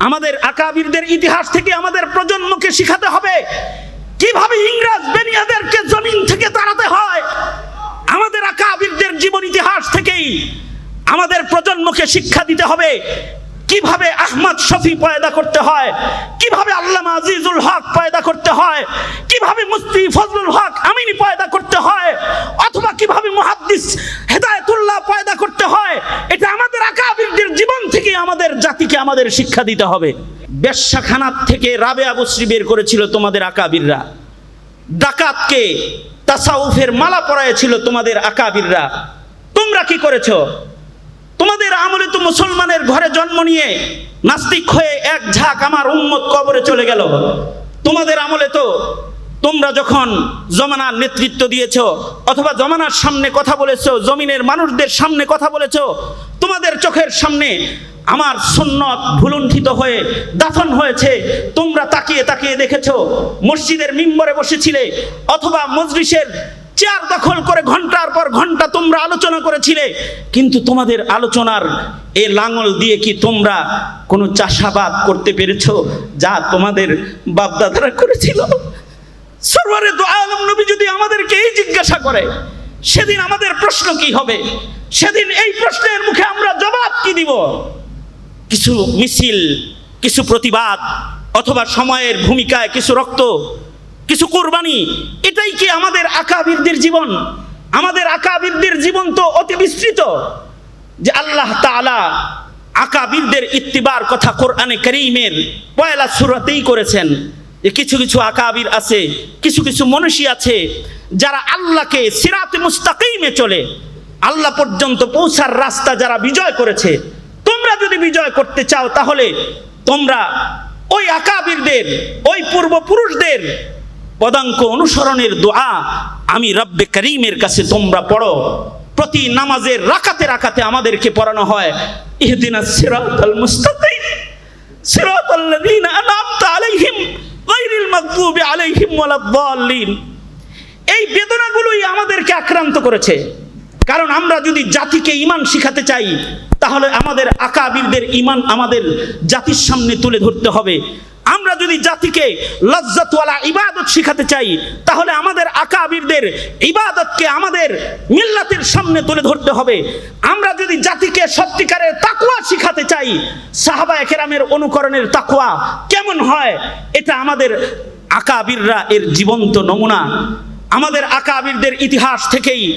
আমাদের আকাবিরদের ইতিহাস থেকে আমাদের প্রজন্মকে শিখাতে হবে। কীভাবে ইংরেজ বেনিয়াদেরকে জমিন থেকে তাড়াতে হয়? আমাদের আকাবিরদের জীবন ইতিহাস থেকেই আমাদের প্রজন্মকে শিক্ষা দিতে হবে। কীভাবে আহমদ শফি পয়দা করতে হয়? কীভাবে আল্লামা আজিজুল হক পয়দা করতে হয়? কীভাবে মুফতি ফজলুল হক আমিনী পয়দা করতে হয় অথবা কীভাবে মুহাদ্দিস হেদায়েতুল্লাহ পয়দা করতে হয় এটা আমাদের আকাবিরদের জীবন থেকে আমাদের জাতিকে আমাদের শিক্ষা দিতে হবে। বেশ্যাখানাত থেকে রাবেয়া বসরি বের করেছিল তোমাদের আকাবিররা। ডাকাতকে তাসাউফের মালা পরাইছিল তোমাদের আকাবিররা। তোমরা কি করেছ? তোমাদের আমলে তো মুসলমানের ঘরে জন্ম নিয়ে নাস্তিক হয়ে এক ঝাঁক আমার উম্মত কবরে চলে গেল। তোমাদের আমলে তো তোমরা যখন জমানার নেতৃত্ব দিয়েছ অথবা জমানার সামনে কথা বলেছ, জমিনের মানুষদের সামনে কথা বলেছ, তোমাদের চোখের সামনে আমার সুন্নত ভুলুণ্ঠিত হয়ে দাফন হয়েছে। তোমরা তাকিয়ে তাকিয়ে দেখেছ, মসজিদের মিম্বরে বসেছিলে অথবা মজলিসের চেয়ার দখল করে ঘণ্টার পর ঘণ্টা তোমরা আলোচনা করেছিলে। কিন্তু তোমাদের আলোচনার এ লাঙল দিয়ে কি তোমরা কোনো চাষাবাদ করতে পেরেছ যা তোমাদের বাপদাদারা করেছিল? সরওয়ারে দো আলম নবী যদি আমাদেরকে এই জিজ্ঞাসা করে, সেদিন আমাদের প্রশ্ন কি হবে? সেদিন এই প্রশ্নের মুখে আমরা কিছু মিছিল, কিছু প্রতিবাদ, অথবা সময়ের ভূমিকায় কিছু রক্ত, কিছু কোরবানি, এটাই কি আমাদের আকাবিরদের জীবন? আমাদের আকাবিরদের জীবন তো অতি বিস্তৃত। যে আল্লাহ তাআলা আকাবিরদের ইত্তিবার কথা কোরআনে করিমের পয়লা সুরাতেই করেছেন। যে কিছু কিছু আকাবির আছে, কিছু কিছু মনীষী আছে, যারা আল্লাহকে সিরাতে মুস্তাকিমে চলে। আল্লাহ পর্যন্ত পৌঁছার রাস্তা যারা বিজয় করেছে বিজয় করতে চাও, তাহলে তোমরা ওই আকাবিরদের, ওই পূর্বপুরুষদের পদাঙ্ক অনুসরণের দোয়া আমি রব্বে করিমের কাছে তোমরা পড়ো। প্রতি নামাজের রাকাতে রাকাতে আমাদেরকে পড়ানো হয়। ইহদিনা এই বেদনাগুলোই আমাদেরকে আক্রান্ত করেছে। কারণ আমরা যদি জাতিকে ইমান শিখাতে চাই, তাহলে আমাদের আকাবিরদের ইমান আমাদের জাতির সামনে তুলে ধরতে হবে। আমরা যদি জাতিকে লজ্জাতওয়ালা ইবাদত শিখাতে চাই, তাহলে আমাদের আকাবিরদের ইবাদতকে আমাদের মিল্লাতের সামনে তুলে ধরতে হবে। আমরা যদি জাতিকে সত্যিকারের তাকুয়া শিখাতে চাই, সাহাবা একেরামের অনুকরণের তাকুয়া কেমন হয়, এটা আমাদের আকাবিররা এর জীবন্ত নমুনা। আমাদের আকাবিরদের ইতিহাস থেকেই